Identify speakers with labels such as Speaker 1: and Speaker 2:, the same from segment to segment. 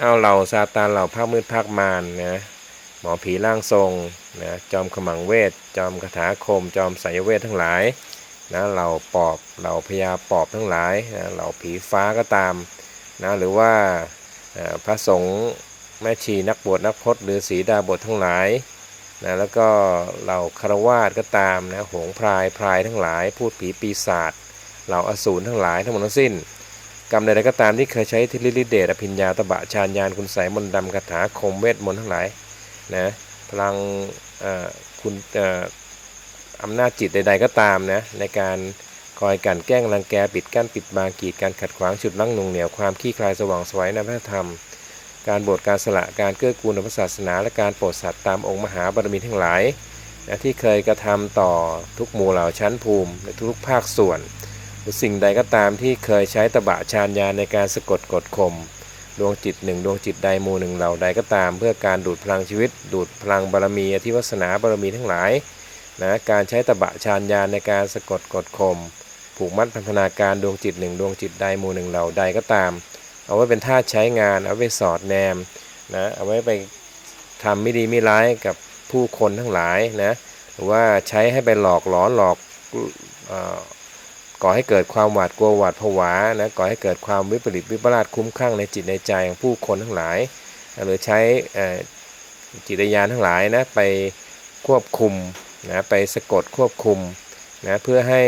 Speaker 1: เอาเหล่าซาตานเหล่าภาคมืดภาคมารนะหมอผีร่างทรงนะจอมขมังเวท จอมคาถาคม จอมสายเวททั้งหลายนะเหล่าปอบเหล่าพญาปอบทั้งหลายนะเหล่าผีฟ้าก็ตามนะหรือว่าพระสงฆ์แม่ชีนักบวชนักพจน์หรือศีดาบททั้งหลายนะแล้วก็เหล่าคารวาสก็ตามนะหงพรายพรายทั้งหลาย พูดผีปีศาจเหล่าอสูรทั้งหลายทั้งหมดทั้งสิ้น กรรมใดๆก็ตามที่เคยใช้ทิลิลิเดชอภิญญาตบะชาญญาณคุณใสยมนต์ดำคาถาคมเวทมนต์ทั้งหลายนะพลังอ่อคุณอำนาจจิตใด ๆก็ตามนะในการคอยกันแกล้งรังแกปิดกั้นปิดบางกีดการขัดขวางฉุดลั้งหนุงเหนียวความขี้คลายสว่างสวยในพระธรรม การบวชการสละการเกื้อกูลในพระศาสนา และการโปรดสัตว์ตามองค์มหาบารมีทั้งหลายนะที่เคยกระทำต่อทุกหมู่เหล่าชั้นภูมิในทุกภาคส่วน หรือสิ่งใดก็ตามที่เคยใช้ตบะชานยานในการสะกดกดข่มดวงจิตหนึ่งดวงจิตใดมูหนึ่งเหล่าใดก็ตาม เพื่อการดูดพลังชีวิต ดูดพลังบารมีอธิวัสนาบารมีทั้งหลายนะการใช้ตบะชานยานในการสะกดกดข่มผูกมัดพันธนาการดวงจิตหนึ่งดวงจิตใดมูหนึ่งเหล่าใดก็ตาม เอาไว้เป็นท่าใช้งาน เอาไว้สอดแนมนะเอาไว้ไปทำไม่ดีไม่ร้ายกับผู้คนทั้งหลายนะหรือว่าใช้ให้ไปหลอกหลอนหลอกอ ก่อให้เกิดความหวาดกลัวหวาดผวานะก่อให้เกิดความวิปริตวิปลาสคุ้มข้างในจิตในใจของผู้คนทั้งหลาย หรือใช้จิตญาณทั้งหลายนะไปควบคุมนะไปสะกดควบคุมนะเพื่อให้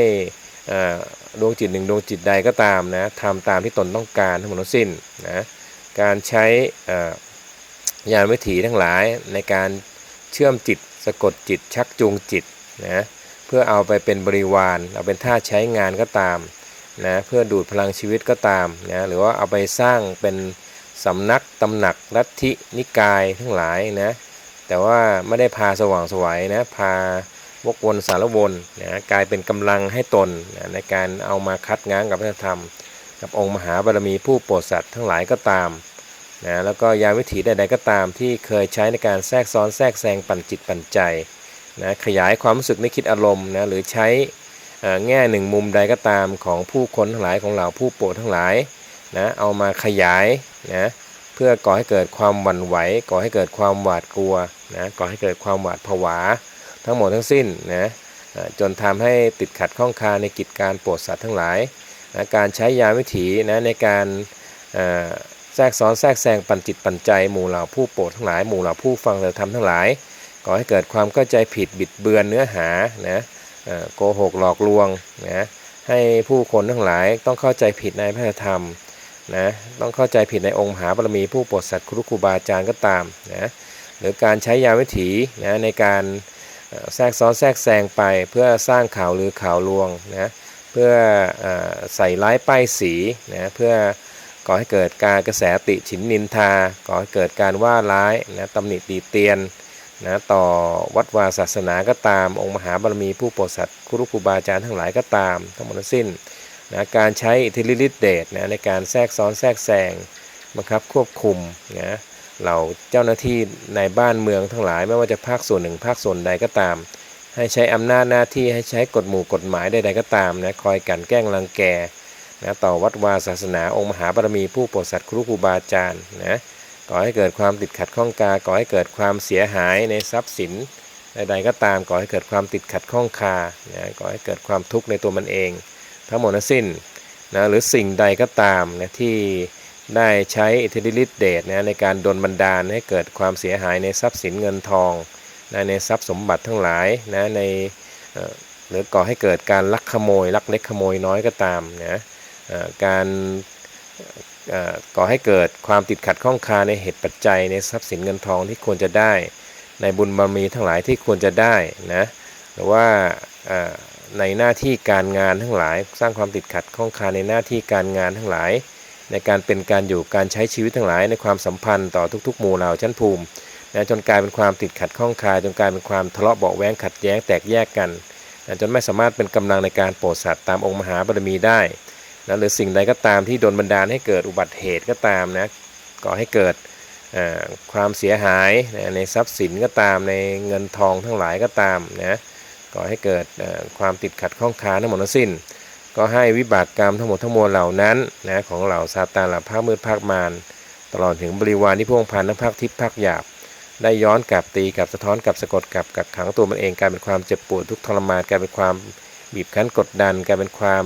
Speaker 1: ดวงจิตหนึ่งดวงจิตใดก็ตามนะทำตามที่ตนต้องการทั้งหมดทั้งสิ้นนะการใช้ยานวิถีทั้งหลายในการเชื่อมจิตสะกดจิตชักจูงจิตนะ เพื่อเอาไปเป็นบริวาร เอาเป็นท่าใช้งานก็ตามนะเพื่อดูดพลังชีวิตก็ตามนะหรือว่าเอาไปสร้างเป็นสำนักตำหนักลัทธินิกายทั้งหลายนะแต่ว่าไม่ได้พาสว่างสวัยนะพาวกวนสารวนนะกลายเป็นกำลังให้ตนนะในการเอามาคัดง้างกับพระธรรม กับองค์มหาบารมีผู้โปรดสัตว์ทั้งหลายก็ตามนะแล้วก็ยาวิถีใดๆก็ตามที่เคยใช้ในการแทรกซ้อนแทรกแซงปั่นจิตปั่นใจ นะขยายความรู้สึกนึกคิดอารมณ์นะหรือใช้แง่หนึ่งมุมใดก็ตามของผู้คนทั้งหลายของเราผู้โปรดทั้งหลายนะเอามาขยายนะเพื่อก่อให้เกิดความหวั่นไหวก่อให้เกิดความหวาดกลัวนะก่อให้เกิดความหวาดผวา ทั้งหมดทั้งสิ้นนะจนทำให้ติดขัดข้องคาในกิจการโปรดสัตว์ทั้งหลายนะการใช้ยาวิถีนะในการแทรกซ้อนแทรกแซงปั่นจิตปั่นใจหมู่เหล่าผู้โปรดทั้งหลายหมู่เหล่าผู้ฟังแต่ธรรมทั้งหลาย ก่อให้เกิดความเข้าใจผิดบิดเบือนเนื้อหานะโกหกหลอกลวงนะให้ผู้คนทั้งหลายต้องเข้าใจผิดในพระธรรมนะต้องเข้าใจผิดในองค์มหาบารมีผู้โปรดสัตว์ครูครูบาอาจารย์ก็ตามนะหรือการใช้ยาวิถีนะในการแทรกซ้อนแทรกแซงไปเพื่อสร้างข่าวหรือข่าวลวงนะเพื่อเออใส่ร้ายป้ายสีนะเพื่อก่อให้เกิดการกระแสติฉินนินทาก่อให้เกิดการว่าร้ายนะตำหนิตีเตียน นะต่อวัดวาศาสนาก็ตาม องค์มหาบารมีผู้โปรดสัตว์ครูครูบาอาจารย์ทั้งหลายก็ตาม ทั้งหมดทั้งสิ้นนะการใช้อิทธิฤทธิเดชนะในการแทรกซ้อนแทรกแซงบังคับควบคุมนะเหล่าเจ้าหน้าที่ในบ้านเมืองทั้งหลาย ไม่ว่าจะภาคส่วนหนึ่งภาคส่วนใดก็ตาม ให้ใช้อำนาจหน้าที่ให้ใช้กฎหมู่กฎหมายใดๆก็ตามนะคอยกันแกล้งรังแกนะต่อวัดวาศาสนาองค์มหาบารมีผู้โปรดสัตว์ครูครูบาอาจารย์นะ ก่อให้เกิดความติดขัดข้องกา ก่อให้เกิดความเสียหายในทรัพย์สินใดๆก็ตามก่อให้เกิดความติดขัดข้องคานะก่อให้เกิดความทุกข์ในตัวมันเอง ทั้งหมดทั้งสิ้นนะหรือสิ่งใดก็ตามนะที่ได้ใช้อิทธิฤทธิเดชนะในการดลบันดาลให้เกิดความเสียหายในทรัพย์สินเงินทองนะในทรัพย์สมบัติทั้งหลายนะในหรือก่อให้เกิดการลักขโมยลักเล็กขโมยน้อยก็ตามนะเอ่อการ ก่อให้เกิดความติดขัดข้องคาในเหตุปัจจัยในทรัพย์สินเงินทองที่ควรจะได้ ในบุญบารมีทั้งหลายที่ควรจะได้นะหรือว่าในหน้าที่การงานทั้งหลาย สร้างความติดขัดข้องคาในหน้าที่การงานทั้งหลาย ในการเป็นการอยู่การใช้ชีวิตทั้งหลาย ในความสัมพันธ์ต่อทุกๆหมู่เหล่าชั้นภูมินะจนกลายเป็นความติดขัดข้องคาจนกลายเป็นความทะเลาะเบาะแวงขัดแย้งแตกแยกกันนะจนไม่สามารถเป็นกำลังในการโปรดสัตว์ตามองค์มหาบารมีได้ นะหรือสิ่งใดก็ตามที่โดนบันดาลให้เกิดอุบัติเหตุก็ตามนะก่อให้เกิดความเสียหายนะในทรัพย์สินก็ตามในเงินทองทั้งหลายก็ตามนะก่อให้เกิดความติดขัดข้องคาทั้งหมดทั้งสิ้น ก็ให้วิบากกรรมทั้งหมดทั้งมวลเหล่านั้นนะของเหล่าซาตานเหล่าภาคมืดภาคมารตลอดถึงบริวารที่พวงพันทั้งภาคทิพย์ภาคหยาบ ได้ย้อนกลับตีกลับสะท้อนกลับสะกดกลับกักขังตัวมันเองกลายเป็นความเจ็บปวดทุกทรมานกลายเป็นความบีบคั้นกดดันกลายเป็นความ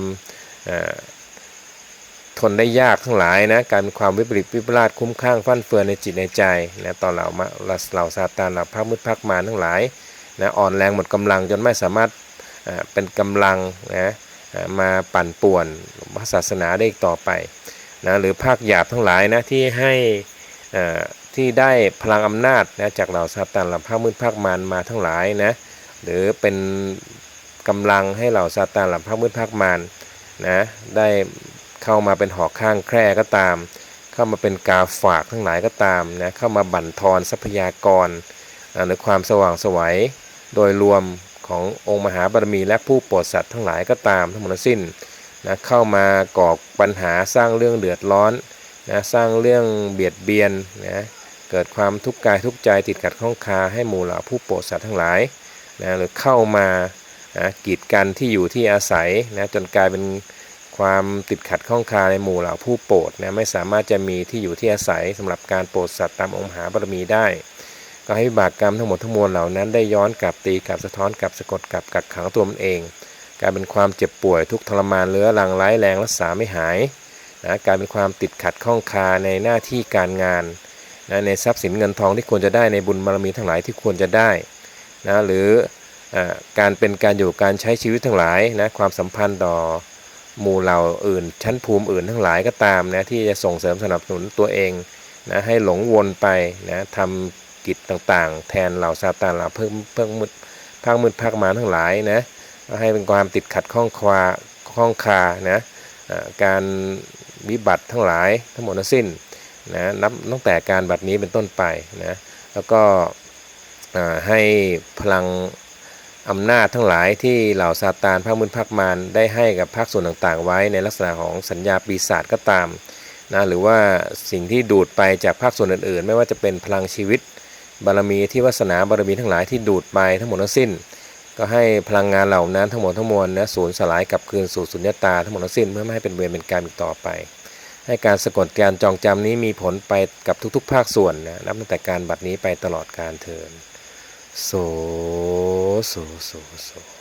Speaker 1: ทนได้ยากทั้งหลายนะกายเป็นความวิปริตวิปลาสคุ้มข้างฟั่นเฟือนในจิตในใจนะตอนเหล่ามาเหล่าซาตานเหล่าภาคมืดภาคมารทั้งหลายนะอ่อนแรงหมดกำลังจนไม่สามารถเอ่อเป็นกำลังนะมาปั่นป่วนพระศาสนาได้อีกต่อไปนะหรือภาคหยาบทั้งหลายนะที่ให้อ่อที่ได้พลังอำนาจนะจากเหล่าซาตานเหล่าภาคมืดภาคมารมาทั้งหลายนะหรือเป็นกำลังให้เหล่าซาตานเหล่าภาคมืดภาคมารนะได้ เข้ามาเป็นหอกข้างแคร่ก็ตาม เข้ามาเป็นกาฝากทั้งหลายก็ตามนะเข้ามาบั่นทอนทรัพยากรหรือความสว่างสวัยโดยรวมขององค์มหาบารมีและผู้โปรดสัตว์ทั้งหลายก็ตามทั้งหมดทั้งสิ้นนะเข้ามาก่อปัญหาสร้างเรื่องเดือดร้อนนะสร้างเรื่องเบียดเบียนนะเกิดความทุกข์กายทุกใจติดขัดข้องคาให้หมู่เหล่าผู้โปรดสัตว์ทั้งหลายนะหรือเข้ามานะกีดกันที่อยู่ที่อาศัยนะจนกลายเป็น ความติดขัดข้องคาในหมู่เหล่าผู้โปรดนะไม่สามารถจะมีที่อยู่ที่อาศัยสำหรับการโปรดสัตว์ตามองค์หาบารมีได้ ก็ให้วิบากกรรมทั้งหมดทั้งมวลเหล่านั้นได้ย้อนกลับตีกลับสะท้อนกลับสะกดกลับกักขังตัวมันเอง กลายเป็นความเจ็บป่วยทุกทรมานเรื้อรังร้ายแรงรักษาไม่หายนะกลายเป็นความติดขัดข้องคาในหน้าที่การงานนะในทรัพย์สินเงินทองที่ควรจะได้ในบุญบารมีทั้งหลายที่ควรจะได้นะหรืออาการเป็นการอยู่การใช้ชีวิตทั้งหลายนะความสัมพันธ์ต่อ หมู่เหล่าอื่น ชั้นภูมิอื่นทั้งหลายก็ตามนะที่จะส่งเสริมสนับสนุนตัวเองนะให้หลงวนไปนะทำกิจต่างๆ แทนเหล่าซาตานเหล่าเพิ่งเพิ่งมืดภาคมืดภาคมาทั้งหลายนะให้เป็นความติดขัดข้องควาข้องคานะการวิบัติทั้งหลายทั้งหมดทั้งสิ้นนะนับตั้งแต่การบัดนี้เป็นต้นไปนะแล้วก็ให้พลัง อำนาจทั้งหลายที่เหล่าซาตานภาคมืดภาคมารได้ให้กับภาคส่วนต่างๆ ไว้ในลักษณะของสัญญาปีศาจก็ตามนะหรือว่าสิ่งที่ดูดไปจากภาคส่วนอื่นๆ ไม่ว่าจะเป็นพลังชีวิต บารมีที่วาสนาบารมีทั้งหลายที่ดูดไปทั้งหมดทั้งสิ้น ก็ให้พลังงานเหล่านั้นทั้งหมดทั้งมวลนะสูญสลายกลับคืนสู่สุญญตาทั้งหมดทั้งสิ้นเพื่อไม่ให้เป็นเวรเป็นกรรมอีกต่อไป ให้การสะกดการจองจำนี้มีผลไปกับทุกๆ ภาคส่วนนะนับตั้งแต่การบัดนี้ไปตลอดการเทิน สโสโสโส